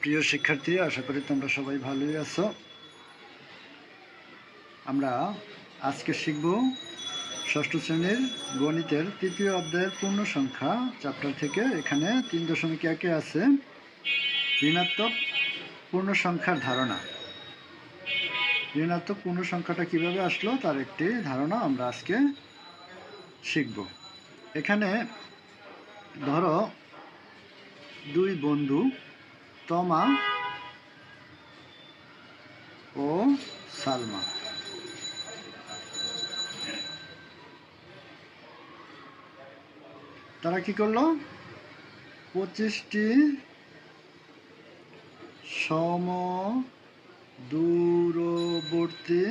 প্রিয় শিক্ষার্থী, আশা করি তোমরা সবাই ভালোই আছো। আমরা আজকে শিখব ষষ্ঠ শ্রেণির গণিতের তৃতীয় অধ্যায়ের পূর্ণ সংখ্যা চ্যাপ্টার থেকে। এখানে তিন দশমিক একে আছে, ঋণাত্মক পূর্ণ সংখ্যার ধারণা। ঋণাত্মক পূর্ণ সংখ্যাটা কীভাবে আসলো, তার একটি ধারণা আমরা আজকে শিখব। এখানে ধরো দুই বন্ধু তমা ও সালমা। তারা কি করল? পঁচিশটি সম দূরবর্তী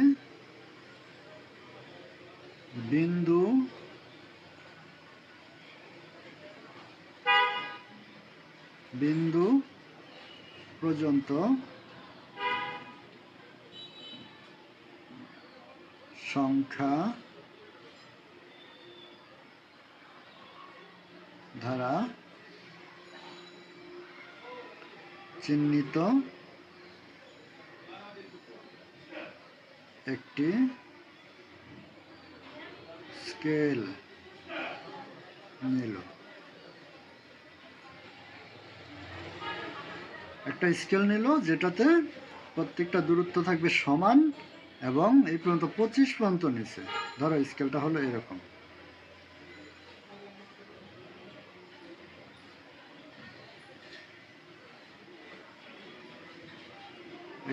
বিন্দু বিন্দু পর্যন্ত সংখ্যা দ্বারা চিহ্নিত একটি স্কেল নিল। একটা স্কেল নিল যেটাতে প্রত্যেকটা দূরত্ব থাকবে সমান এবং এই পর্যন্ত পঁচিশ পর্যন্ত নিচে। ধরো স্কেলটা হলো এরকম।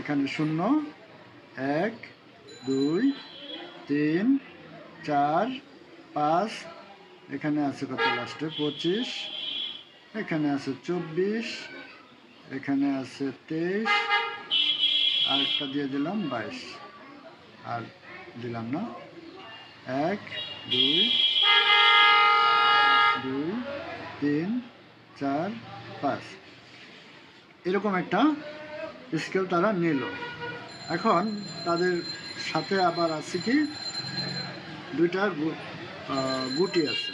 এখানে শূন্য, এক, দুই, তিন, চার, পাঁচ, এখানে আছে কত লাস্টে? পঁচিশ, এখানে আছে চব্বিশ এখানে আছে তেইশ আর একটা দিয়ে দিলাম বাইশ। আর দিলাম না? এক, দুই দুই, তিন, চার, পাঁচ। এরকম একটা স্কেল তারা নিল। এখন তাদের সাথে আবার আছে কি? দুইটা গুটি আছে।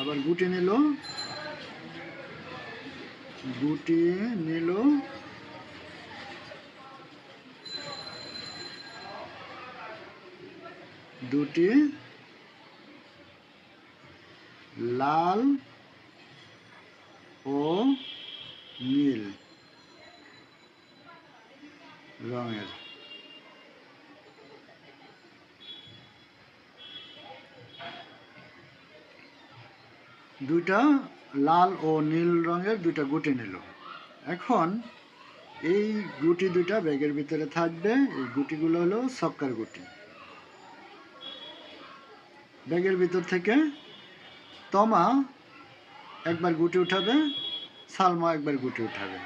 আবার গুটি নিল। গুটি নিল। দুটি লাল ও নীল রঙের। দুইটা লাল ও নীল রঙের দুইটা গুটি নিল। এখন এই গুটি দুইটা ব্যাগের ভিতরে থাকবে। এই গুটিগুলো হলো সক্কার গুটি। ব্যাগের ভিতর থেকে তমা একবার গুটি উঠাবে, সালমা একবার গুটি উঠাবে।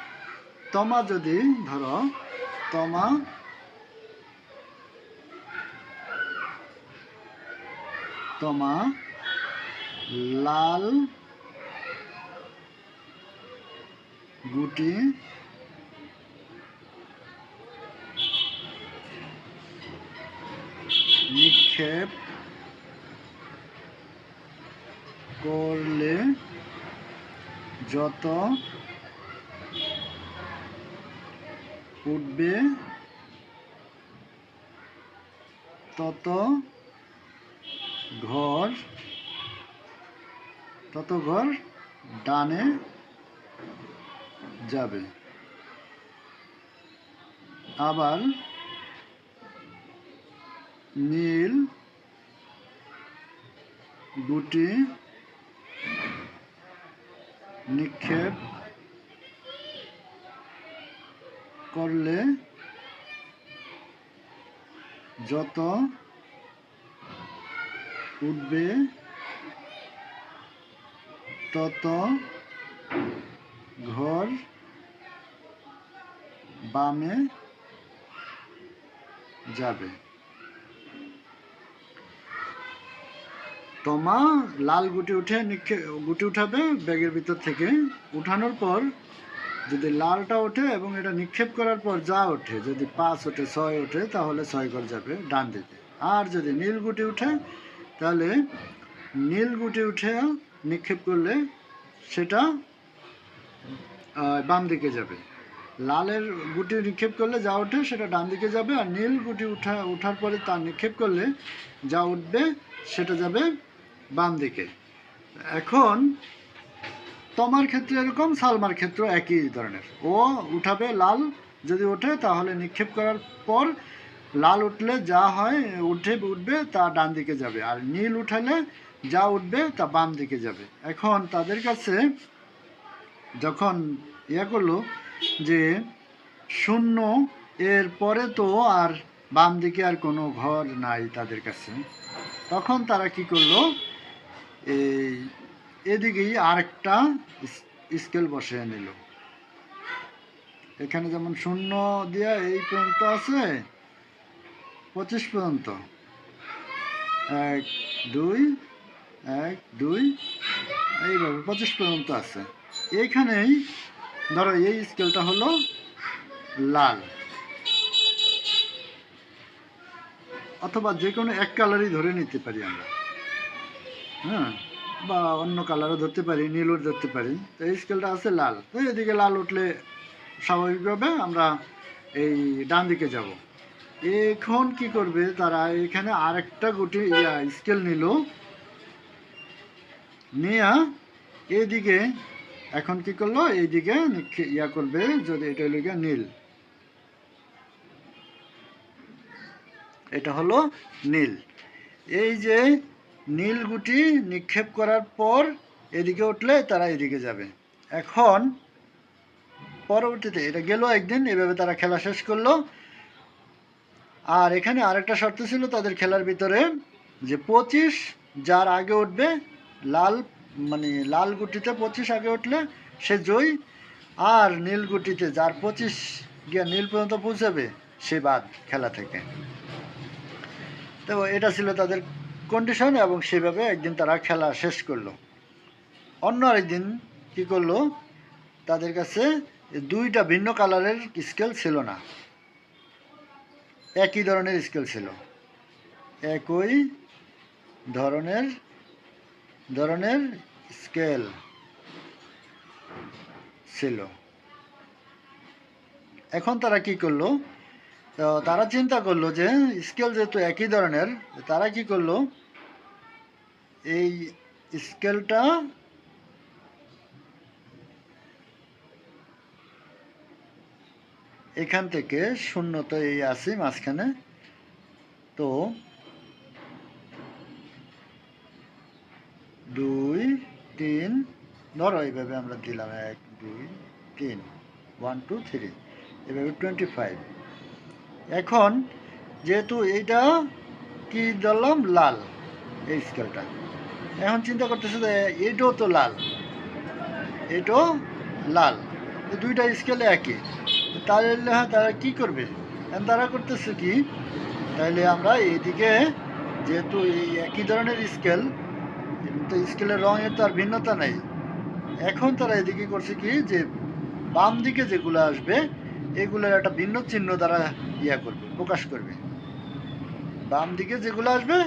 তমা যদি, ধরো, তমা তমা লাল গুটি। নিক্ষেপ করলে যত উঠবে তত ঘর তত ঘর ডানে যাবে। আবার নীল গুটি নিক্ষেপ করলে যত উঠবে তত ঘর, বামে যাবে। তোমা লাল গুটি উঠে নিক্ষে, গুটি উঠাবে ব্যাগের ভিতর থেকে। উঠানোর পর যদি লালটা ওঠে এবং এটা নিক্ষেপ করার পর যা ওঠে, যদি পাঁচ ওঠে, ছয় ওঠে, তাহলে ছয় ঘর যাবে ডান দিকে। আর যদি নীল গুটি উঠে, তাহলে নীল গুটি উঠে নিক্ষেপ করলে সেটা বাম দিকে যাবে। লালের গুটি নিক্ষেপ করলে যা ওঠে সেটা ডান দিকে যাবে আর নীল গুটি উঠা, ওঠার পরে তা নিক্ষেপ করলে যা উঠবে সেটা যাবে বাম দিকে। এখন তোমার ক্ষেত্রে এরকম, সালমার ক্ষেত্র একই ধরনের। ও উঠাবে লাল, যদি ওঠে তাহলে নিক্ষেপ করার পর লাল উঠলে যা হয়, উঠে, উঠবে তা ডান দিকে যাবে। আর নীল উঠালে যা উঠবে তা বাম দিকে যাবে। এখন তাদের কাছে যখন ইয়া করল যে, শূন্য, এর পরে তো আর বাম দিকে আর কোনো ঘর নাই তাদের কাছে। তখন তারা কি করল, এই এদিকেই আরেকটা স্কেল বসিয়ে নিল। এখানে যেমন শূন্য দিয়ে এই পর্যন্ত আছে, পঁচিশ পর্যন্ত। এক, দুই এক, দুই, এইভাবে পঁচিশ পর্যন্ত আছে। এইখানেই, ধরো এই স্কেলটা হলো লাল। অথবা যে কোনো এক কালারই ধরে নিতে পারি আমরা। হ্যাঁ? বা অন্য কালারও ধরতে পারি, নীলও ধরতে পারি। তো এই স্কেলটা আছে লাল। তো এদিকে লাল উঠলে স্বাভাবিকভাবে আমরা এই ডান দিকে যাব। এখন কি করবে তারা? এখানে আরেকটা গুটি স্কেল নিল। নিয়ে এইদিকে এখন কি করল? এইদিকে ইয়া করবে, যদি এটা হলো নীল। এটা হলো নীল। এই যে নীল গুটি নিক্ষেপ করার পর এদিকে উঠলে তারা এদিকে যাবে। এখন পরবর্তীতে এটা গেল একদিন, এভাবে তারা খেলা শেষ করল। আর এখানে আরেকটা শর্ত ছিল তাদের খেলার ভিতরে যে পঁচিশ যার আগে উঠবে, লাল মানে লাল গুটিতে পঁচিশ আগে উঠলে সে জয়ী, আর নীল গুটিতে যার পঁচিশ গিয়ে নীল পর্যন্ত পৌঁছাবে, সে বাদ খেলা থেকে। তো এটা ছিল তাদের কন্ডিশন এবং সেভাবে একদিন তারা খেলা শেষ করল। অন্য আরেকদিন কি করল? তাদের কাছে দুইটা ভিন্ন কালারের স্কেল ছিল না। একই ধরনের স্কেল ছিল। একই ধরনের ধরনের স্কেল ছিল। এখন তারা কি করল? তারা চিন্তা করল যে স্কেল যেহেতু একই ধরনের, তারা কি করল? এই স্কেলটা এখান থেকে শূন্য তো এই আছে মাঝখানে। তো দুই তিন। ধরো এইভাবে আমরা দিলাম এক, দুই, তিন। ওয়ান টু থ্রি এভাবে টোয়েন্টি ফাইভ এখন যেহেতু এইটা কি ধরলাম? লাল, এই স্কেলটা এখন চিন্তা করতেছে যে এটাও তো লাল। এটাও লাল। দুইটা স্কেলে একই। তাহলে হ্যাঁ তারা কী করবে? তারা করতেছে কি? তাহলে আমরা এইদিকে যেহেতু এই একই ধরনের স্কেল তো স্কেলের রঙের তো আর ভিন্নতা নেই। এখন তারা এদিকে করছে কি যে, বাম দিকে যেগুলো আসবে, এগুলোর একটা ভিন্ন চিহ্ন দ্বারা ইয়া করবে, প্রকাশ করবে। বাম দিকে যেগুলো আসবে,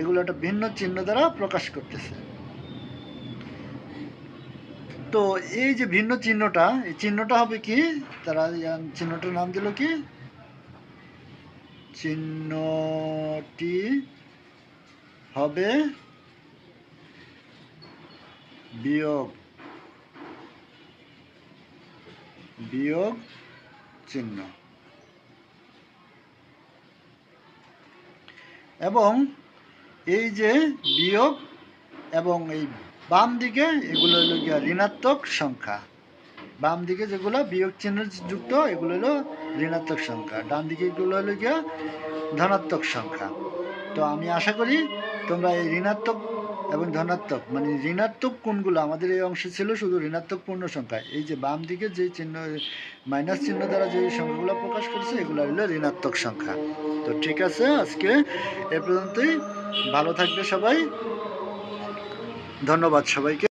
এগুলো একটা ভিন্ন চিহ্ন দ্বারা প্রকাশ করতেছে। তো এই যে ভিন্ন চিহ্নটা, এই চিহ্নটা হবে কি? তারা চিহ্নটার নাম দিল কি? চিহ্নটি হবে বিয়োগ বিয়োগ চিহ্ন। এবং এই যে বিয়োগ এবং এই বাম দিকে এগুলো হলো গিয়া ঋণাত্মক সংখ্যা। বাম দিকে যেগুলো বিয়োগ চিহ্ন যুক্ত, এগুলো হলো ঋণাত্মক সংখ্যা। ডান দিকে এগুলো হলো গিয়া ধনাত্মক সংখ্যা। তো আমি আশা করি তোমরা এই ঋণাত্মক এবং ধনাত্মক মানে ঋণাত্মক কোনগুলো আমাদের এই অংশে ছিল শুধু ঋণাত্মক পূর্ণ সংখ্যা। এই যে বাম দিকে যে চিহ্ন, মাইনাস চিহ্ন দ্বারা যে সংখ্যাগুলো প্রকাশ করছে, এগুলো হলো ঋণাত্মক সংখ্যা। তো ঠিক আছে, আজকে এ পর্যন্তই। ভালো থাকবে সবাই। ধন্যবাদ সবাইকে।